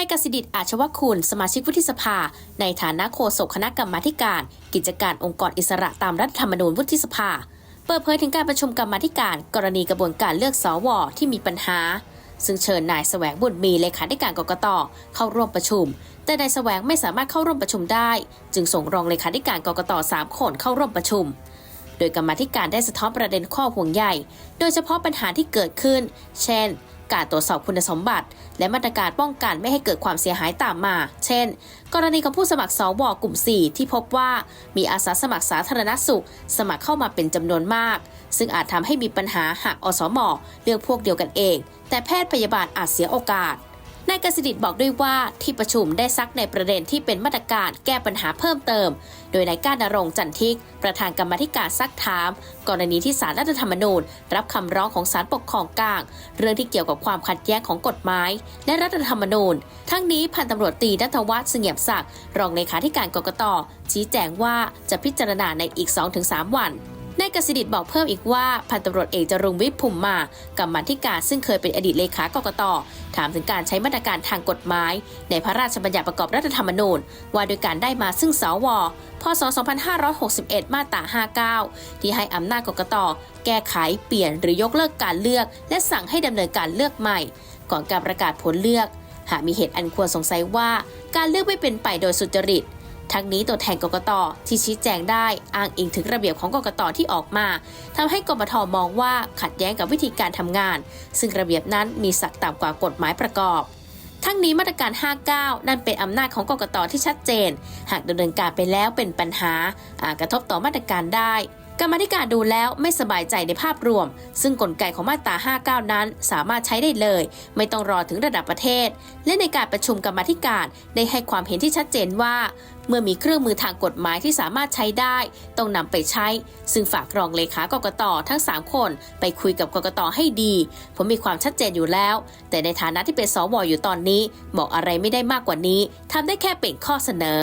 ายกสิดิตอาชวคุณ สมาชิกวุฒิสภา ในฐานะโฆษกคณะกรรมาการ กิจการองค์กรอิสระตามรัฐธรรมนูญวุฒิสภา เปิดเผยถึงการประชุมกรรมาธิการ กรณีกระบวนการเลือกสวที่มีปัญหา ซึ่งเชิญนายแสวงบุญมีเลขาธิการกกตเข้าร่วมประชุม แต่นายแสวงไม่สามารถเข้าร่วมประชุมได้ จึงส่งรองเลขาธิการกกตสามคนเข้าร่วมประชุมโดยกรรมธิการได้สะท้อนประเด็นข้อห่วงใย โดยเฉพาะปัญหาที่เกิดขึ้น เช่น การตรวจสอบคุณสมบัติ และมาตรการป้องกันไม่ให้เกิดความเสียหายตามมา เช่น กรณีของผู้สมัครสวกลุ่ม 4 ที่พบว่ามีอาสาสมัครสาธารณสุข สมัครเข้ามาเป็นจำนวนมาก ซึ่งอาจทำให้มีปัญหาหากอสมเลือกพวกเดียวกันเอง แต่แพทย์พยาบาลอาจเสียโอกาส นายกสิดิตบอกด้วยว่าที่ประชุมได้ซักในประเด็นที่เป็นมาตรการแก้ปัญหาเพิ่มเติม โดยนายก้านนรงจันทิก ประธานกรรมธิการซักถาม กรณีที่สารรัฐธรรมนูญ รับคำร้องของศาลปกครองกลาง เรื่องที่เกี่ยวกับความขัดแย้งของกฎหมาย และรัฐธรรมนูญ ทั้งนี้พันตำรวจตีนัทวัฒน์เสงี่ยมศักดิ์รองเลขาธิการกกตชี้แจงว่าจะพิจารณาในอีก 2-3 วัน นายกสิดิตบอกเพิ่มอีกว่าพันตำรวจเอกจรุงวิทย์ภูมิมากรรมธิการซึ่งเคยเป็นอดีตเลขากกตถามถึงการใช้มาตรการทางกฎหมาย ในพระราชบัญญัติประกอบรัฐธรรมนูญ ว่าโดยการได้มาซึ่งสวพศ 2561 มาตรา59 ที่ให้อำนาจกกตแก้ไขเปลี่ยนหรือยกเลิกการเลือก และสั่งให้ดำเนินการเลือกใหม่ ก่อนการประกาศผลเลือก หากมีเหตุอันควรสงสัยว่า การเลือกไม่เป็นไปโดยสุจริต ทั้งนี้ตัวแทนกกตที่ชี้แจงได้อ้างอิงถึงระเบียบของกกตที่ออกมาทำให้กมทมองว่าขัดแย้งกับวิธีการทำงาน ซึ่งระเบียบนั้นมีศักดิ์ต่ำกว่ากฎหมายประกอบทั้งนี้มาตรการ 59 นั่นเป็นอำนาจของกกตที่ชัดเจน หากดำเนินการไปแล้วเป็นปัญหาอาจกระทบต่อมาตรการได้ กรรมธิการดูแล้วไม่สบายใจในภาพรวม ซึ่งกลไกของมาตรา 59 นั้น สามารถใช้ได้เลย ไม่ต้องรอถึงระดับประเทศ และในการประชุมกรรมธิการได้ให้ความเห็นที่ชัดเจนว่า เมื่อมีเครื่องมือทางกฎหมายที่สามารถใช้ได้ ต้องนำไปใช้ ซึ่งฝากรองเลขากกตทั้ง 3 คน ไปคุยกับกกตให้ดีผมมีความชัดเจนอยู่แล้ว แต่ในฐานะที่เป็นสวอยู่ตอนนี้ บอกอะไรไม่ได้มากกว่านี้ทำได้แค่เป็นข้อเสนอ